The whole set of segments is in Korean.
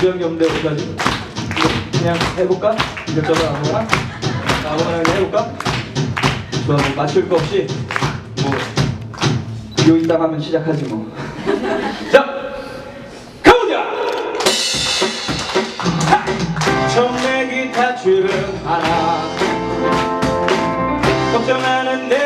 게 없는데 어떡하지? 그냥 해볼까? 이것저것 아무거나? 아무거나 그냥 해볼까? 좋아 뭐 맞출 거 없이 뭐 요 이따 가면 시작하지 뭐. 자 가보자. 처음에 기타 줄은 하나 걱정하는 내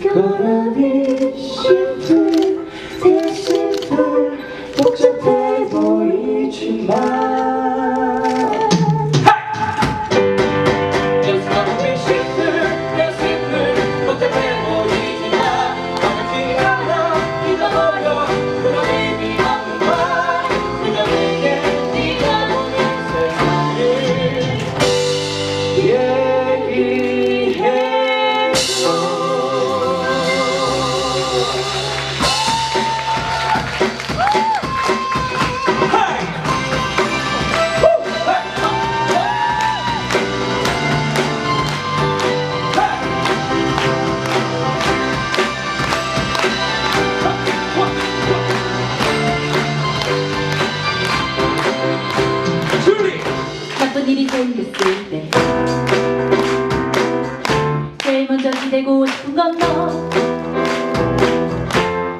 gonna be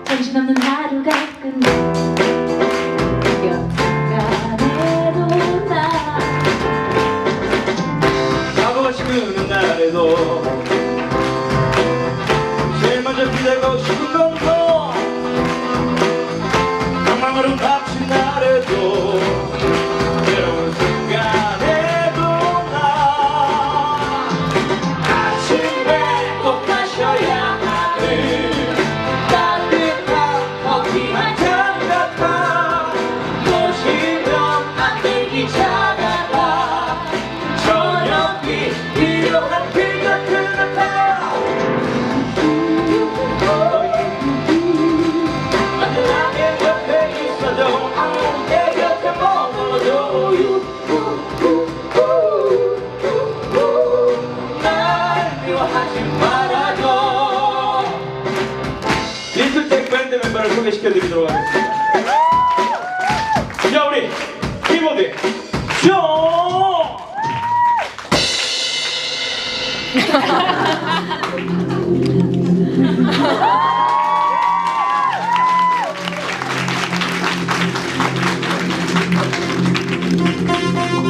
정신없는 하루가 끝나 식는 날에도 제일 먼저 기대고 싶은 건너 방망으로 닥친 날에도 밴드 멤버를 소개시켜 드리도록 하겠습니다. 자 우리 키보드 쇼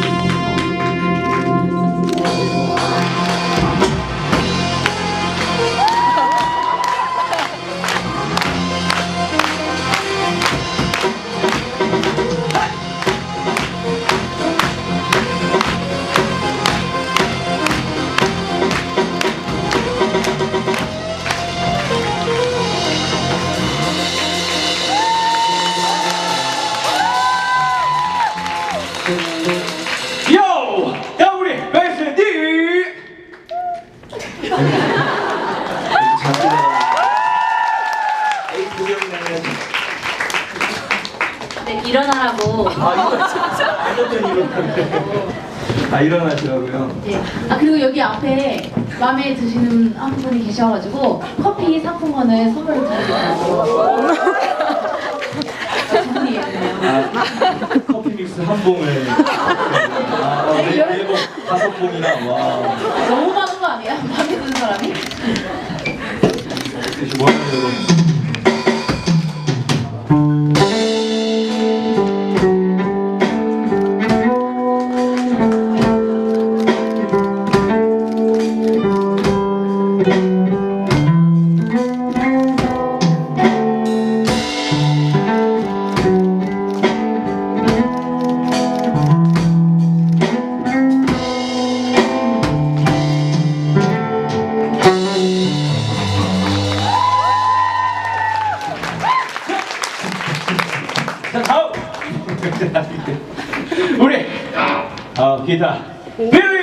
네, 일어나라고 아 일어나시라고요? 예. 아 그리고 여기 앞에 마음에 드시는 한 분이 계셔가지고 커피 상품권을 선물로 드리겠다고 두 분이에요 아 커피 믹스 한 봉을 아 네, 네봉 다섯 봉이나 와 너무 많은 거 아니야? 마음에 드는 사람이? 혹시 뭐 하는 여러분 어, 기타. 네. 빌리!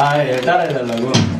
아, 예, 예 따라해달라고.